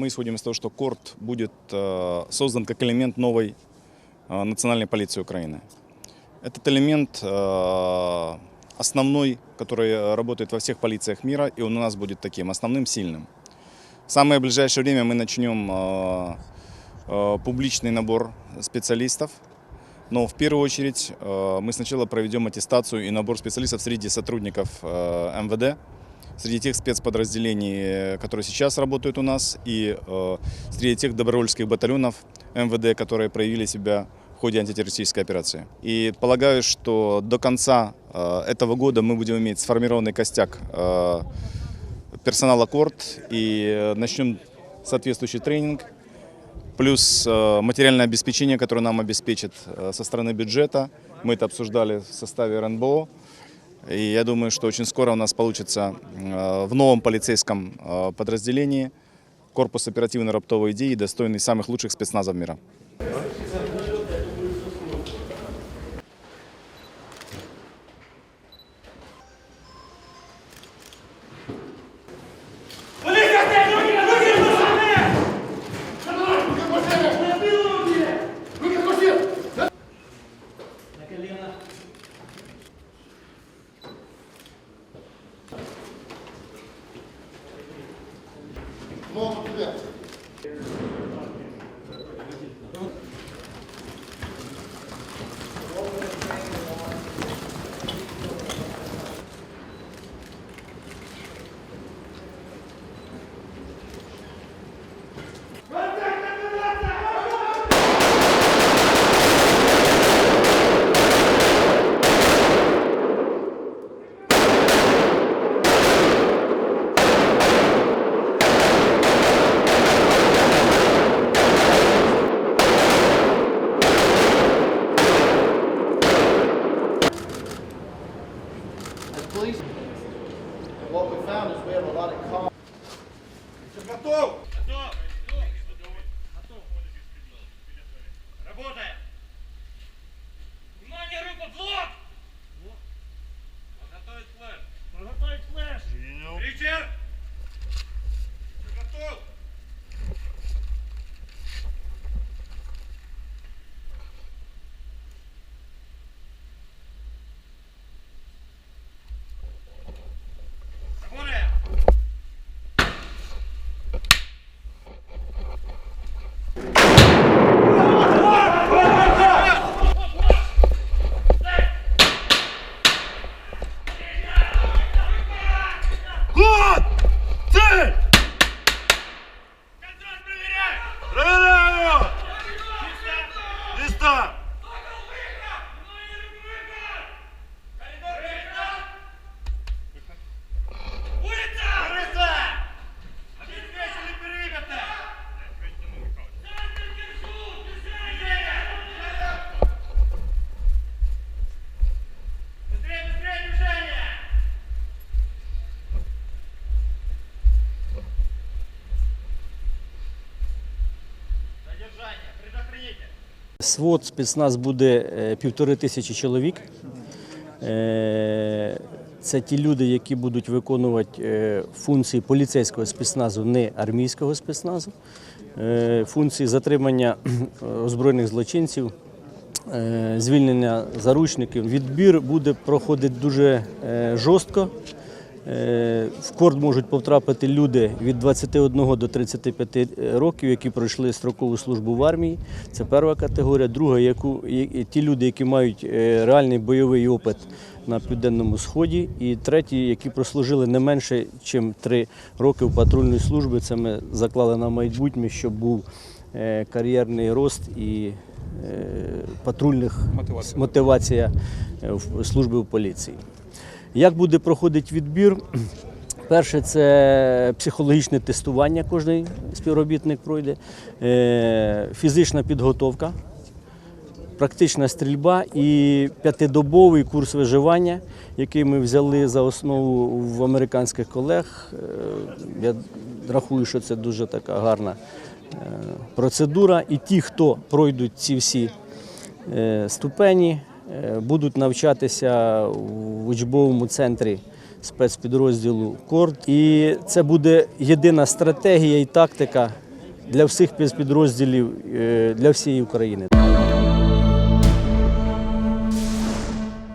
мы исходим из того, что КОРТ будет э, создан как элемент новой э, национальной полиции Украины. Этот элемент э, основной, который работает во всех полициях мира, и он у нас будет таким, основным, сильным. В самое ближайшее время мы начнем публичный набор специалистов, но в первую очередь мы сначала проведем аттестацию и набор специалистов среди сотрудников МВД, среди тех спецподразделений, э, которые сейчас работают у нас, и э, среди тех добровольческих батальонов МВД, которые проявили себя в ходе антитеррористической операции. И полагаю, что до конца э, этого года мы будем иметь сформированный костяк э, персонала КОРТ и э, начнем соответствующий тренинг, плюс э, материальное обеспечение, которое нам обеспечит со стороны бюджета. Мы это обсуждали в составе РНБО. И я думаю, что очень скоро у нас получится э, в новом полицейском э, подразделении корпус оперативной раптовой идеи, достойный самых лучших спецназов мира. As 갓동! 갓동! Свод спецназ буде е, півтори тисячі чоловік. Е, Це ті люди, які будуть виконувати е, функції поліцейського спецназу, не армійського спецназу, функції затримання озброєних злочинців, звільнення заручників. Відбір буде проходити дуже жорстко. Е, В корт можуть потрапити люди від 21 до 35 років, які пройшли строкову службу в армії. Це перша категорія. Друга, яку ті люди, які мають е, реальний бойовий опит на південному сході. І треті, які прослужили не менше, ніж 3 роки в патрульної служби. Це ми заклали на майбутнє, щоб був е, кар'єрний рост і патрульних мотивація в служби в поліції. Як буде проходити відбір? Перше, це психологічне тестування, кожен співробітник пройде, Е, фізична підготовка, практична стрільба і п'ятидобовий курс виживання, який ми взяли за основу в американських колег. Е, Я рахую, що це дуже така гарна е, процедура. І ті, хто пройдуть ці всі ступені, будуть навчатися в учбовому центрі спецпідрозділу КОРД. І це буде єдина стратегія і тактика для всіх спецпідрозділів, е, для всієї України.